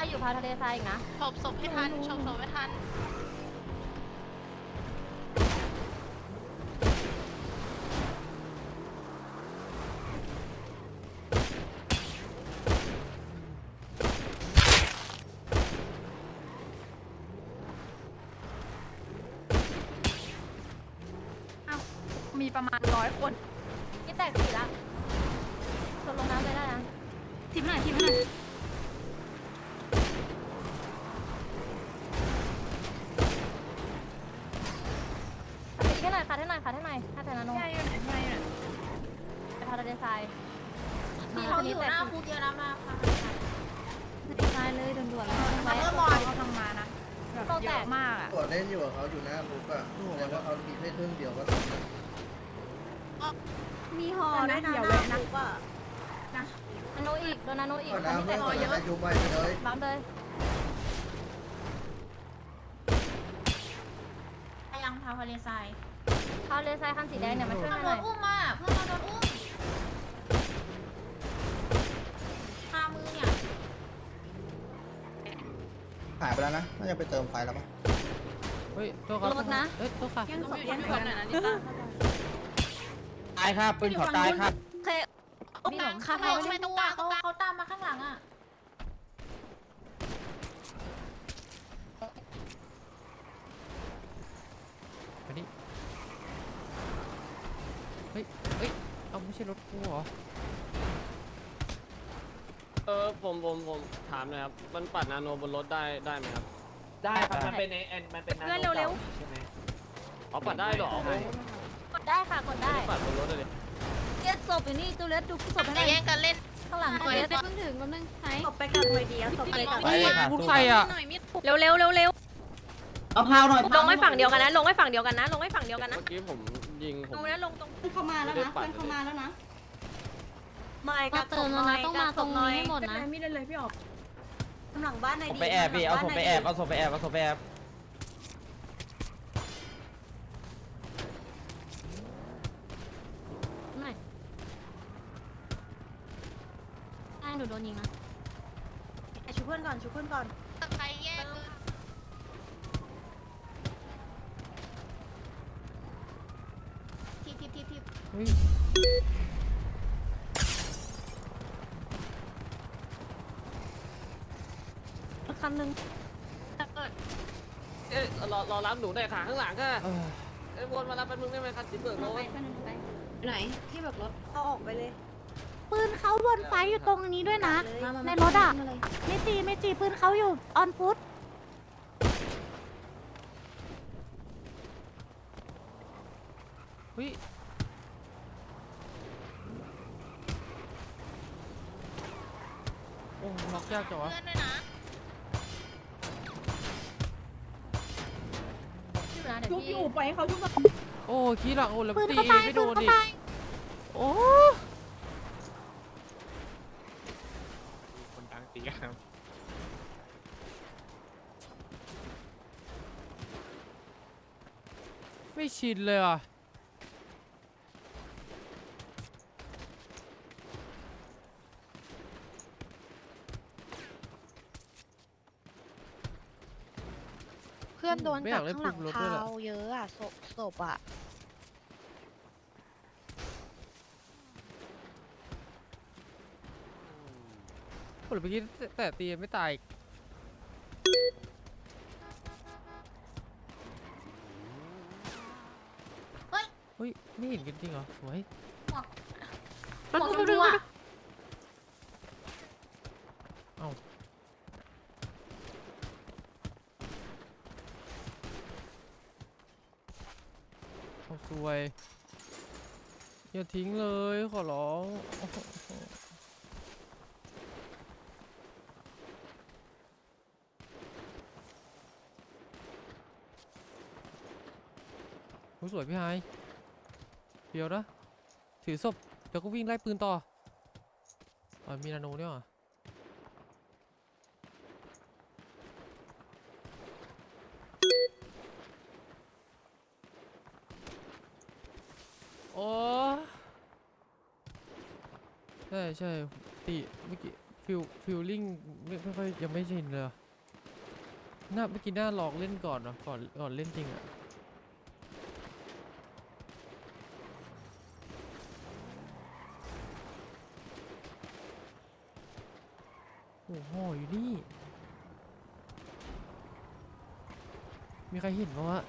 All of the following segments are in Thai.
ถ้าอยู่พาวทะเลทรายอีกนะศพศพไม่ทันศพศพไม่ทันมีประมาณร้อยคนนี่แตกสี่ละชนลงน้ำเลยได้นะทีมหน่อยทีมหน่อย ขัดอีกให้หน่อยขัด ให้หน่อยขัดให้หน่อยขัดแต่นาโนพี่ไออยู่ไหนพี่ไออยู่ไหนไปพาวทะเลทรายมีเขาอยู่หน้าคุกเยอะนะมาค่ะทรายเลยด่วนๆเลยมาเริ่มบอเขายกำลังมานะแบบเยอะมากอะกดเล่นอยู่กับเขาอยู่หน้าคุกอะแต่ว่าเขามีแค่ครึ่งเดียวก็ทำนะมีหอด้วยนะเดี๋ยวหเว้น้ายนะคุกอะนาโนอีกโดนนาโนอีกก็ตอนน้ำนี้เมื่แตอกก่อนเยจะอะได้ยุบไปเลยบัมเลยยังพาทะเลทรายพาวทะเลทรายคันสีแดงเนี่ยมาช่วยเอาหน่โดอยนอุ้มมาเพื่อนเราโดนอุ้มคามือเนี่ยหายไปแล้วนะ น่าจะไปเติมไฟแล้วปะเฮ้ยโทษครับรถนะเฮ้ยโทษค่ะยังศพยังศพหน่อยนะนิต้าตายครับปืนขอตายครับโอเคนี่หลงข้างเขาไม่ต้องเขาเขาตามมาข้างหลังอะ มานี่เฮ้ย เฮ้ย เอาไม่ใช่รถกูเหรอ เออผมผมผมถามหนะครับ มันปัดนาโนบนรถได้ได้ไหมครับได้ครับมันเป็นในแอนมันเป็นนาโนเพื่อนเร็ว ใช่ไหมอ๋อปัดได้เหรอใช่กดได้ค่ะกดได้ปัดบนรถเลยดิเก็บศพอยู่นี่ตัวเล็กดูศพให้หจะน่อยแย่งกันเล่น ข้างหลังไปตัวเล็กเพิ่งถึงแป๊บนึงไหนศพไปกับไปเดียวศพไปกับไปพูดใครอะเร็วเร็วเร็วเร็วเอาพาวหน่อยลงให้ฝั่งเดียวกันนะ ลงให้ฝั่งเดียวกันนะ ลงให้ฝั่งเดียวกันนะ เมื่อกี้ผม ยิงผมลงนะลงตรงเข้ามาแล้วนะ เพื่อนเข้ามาแล้วนะ ไม่กับศพน้อยต้องมาตรงนี้หมดนะไม่ได้เลยพี่ออกหลังบ้านในผมดีไปแอบพี่เอาศพไปแอบเอาศพไปแอบเอาศพไปแอบหน่อยได้หนูโดนยิงนะชูเพื่อนก่อนชูเพื่อนก่อน ใครแย่งปืน ทีทีทีที เฮ้ย คันหนึ่งเอ๊ะรอรอรับหนูหน่อยค่ะข้างหลังค่ะเออเอ้ยวนมารับแป๊บนึงได้ไหมครับที่เบิกรถไหนที่แบบรถเอาออกไปเลยปืนเขาบนไฟอยู่ตรงนี้ด้วยนะ ในรถอะไม่จีไม่จีปืนเขาอยู่ออนฟุตเฮ้ ยโอ้ล็อกยากจังวะ เพื่อนด้วยนะชื่อนะเดี๋ยวชุบพี่อยู่ปล่อยให้เขาชุบโอ้ขี้หลังโอ้แล้วปืนตีเขาตายไม่ปืโดนนเขาดิตายโอ้คนดังตีครับไม่ชินเลยอะ เพื่อนโดนไม่อจายากกเล่นข้างหลังปืนรถด้วยแหละเท้าเยอะอะศพศพอะโอ้แล้วเมื่อกี้แต่แต่ตีไม่ตายอีกเฮ้ย ไม่เห็นกันจริงเหรอสวยหมวกชมพูอะ สวย อย่าทิ้งเลยขอร้องโอ้โหโอ้สวยพี่ไฮเดี๋ยวนะ ถือศพเดี๋ยวก็วิ่งไล่ปืนต่อ อ๋อ มีนาโนด้วยเห โอ้ใช่ใช่ตีเมื่อกี้ฟิลฟิลลิ่งไม่ไม่ค่อยยังไม่ชินเลยอะน่าเมื่อกี้น่าลองเล่นก่อนเนะก่อนก่อนเล่นจริงอะโอ้โหอยู่นี่ มีใครเห็นปะวะ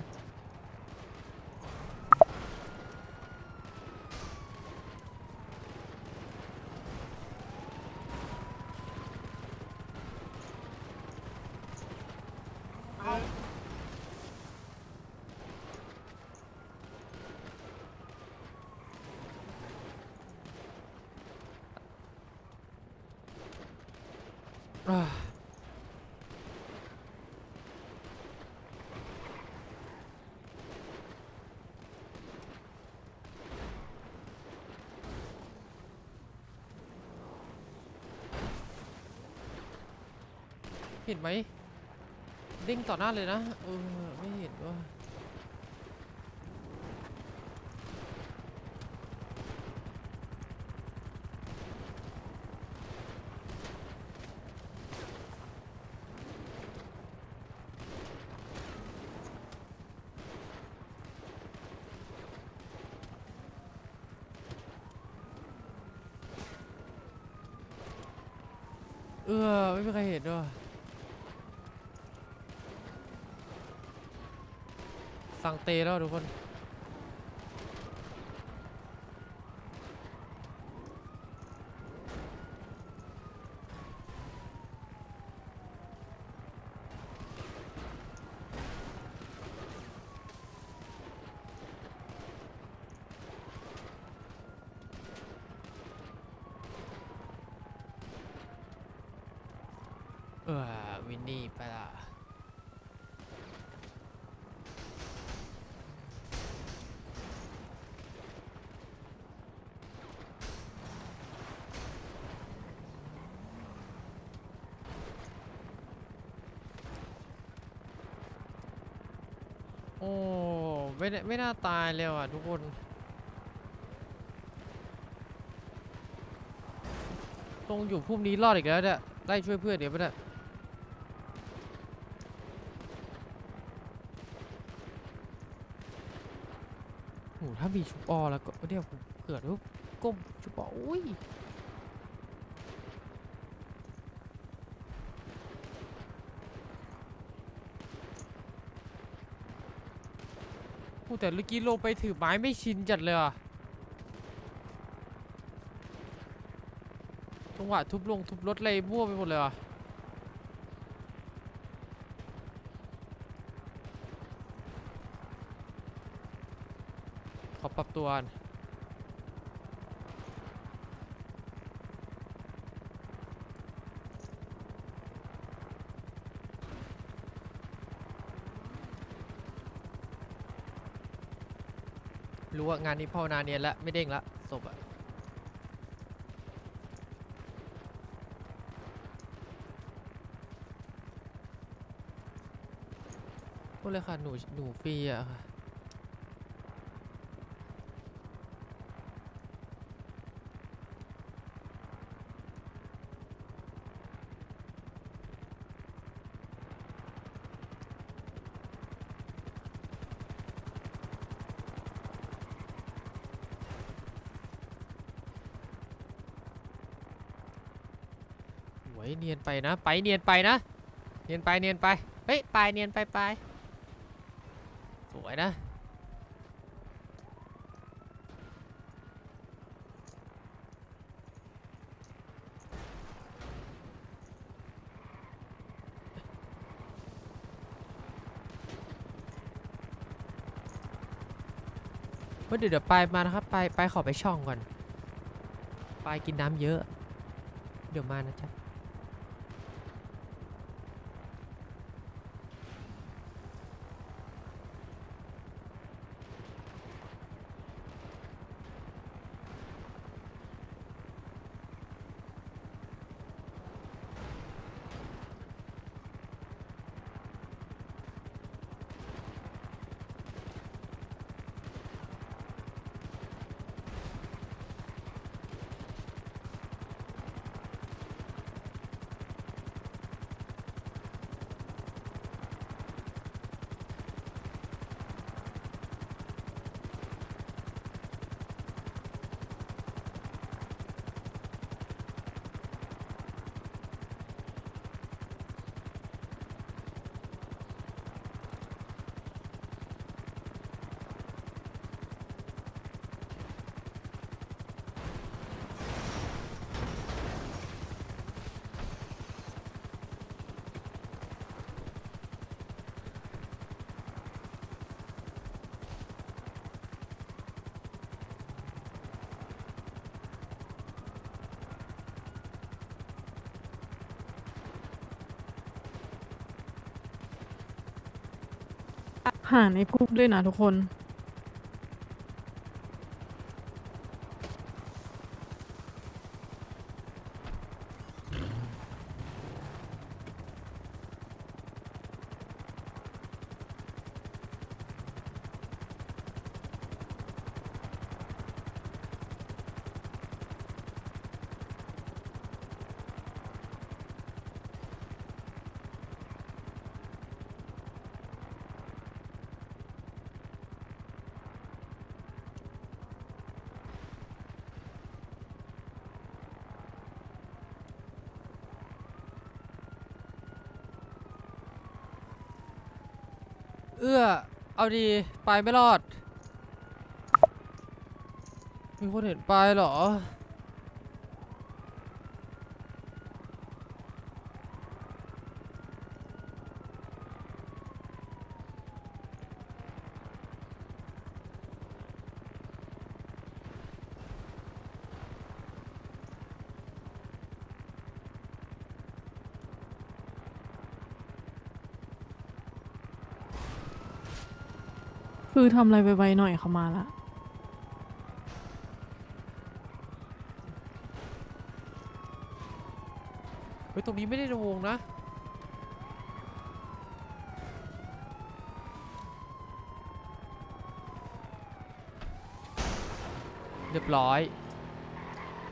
เห็นไหมเด้งต่อหน้าเลยนะเออไม่เห็นว่า เออไม่มีใครเห็นด้วยสั่งเตแล้วทุกคน ออวินนี่ไปละโอ้ไม่ได้ไม่น่าตายเลยว่ะทุกคน ตรงอยู่พุ่มนี้รอดอีกแล้วเนี่ยไล่ช่วยเพื่อนเดี๋ยวไปเนี่ย ถ้ามีชุบออแล้วก็เดี๋ยวผมเกิดว่าก้มชุบอออุ้ยโอ้แต่เมื่อกี้ลงไปถือไม้ไม่ชินจัดเลยอะจังหวะทุบลงทุบรถอะไรมั่วไปหมดเลยอะ ปรับตัวก่อนรู้ว่างานนี้พ่อนาเนียนแล้วไม่เด้งละศพอะพูดเลยค่ะหนูหนูฟรีอะค่ะ วยเนียนไปนะ ไปเนียนไปนะ เนียนไปเนียนไป เฮ้ย ไปเนียนไปไปสวยนะเฮ้ยเดี๋ยวเดี๋ยวไปมานะครับ ไปไปขอไปช่องก่อน ไปกินน้ำเยอะ เดี๋ยวมานะจ๊ะ หาในกลุ่มด้วยนะทุกคน เอื้อ เอาดี ไปไม่รอด มีคนเห็นไปเหรอ คือทำอะไรไปไวๆหน่อยเขามาละเฮ้ยตรงนี้ไม่ได้ในวงนะ เรียบร้อย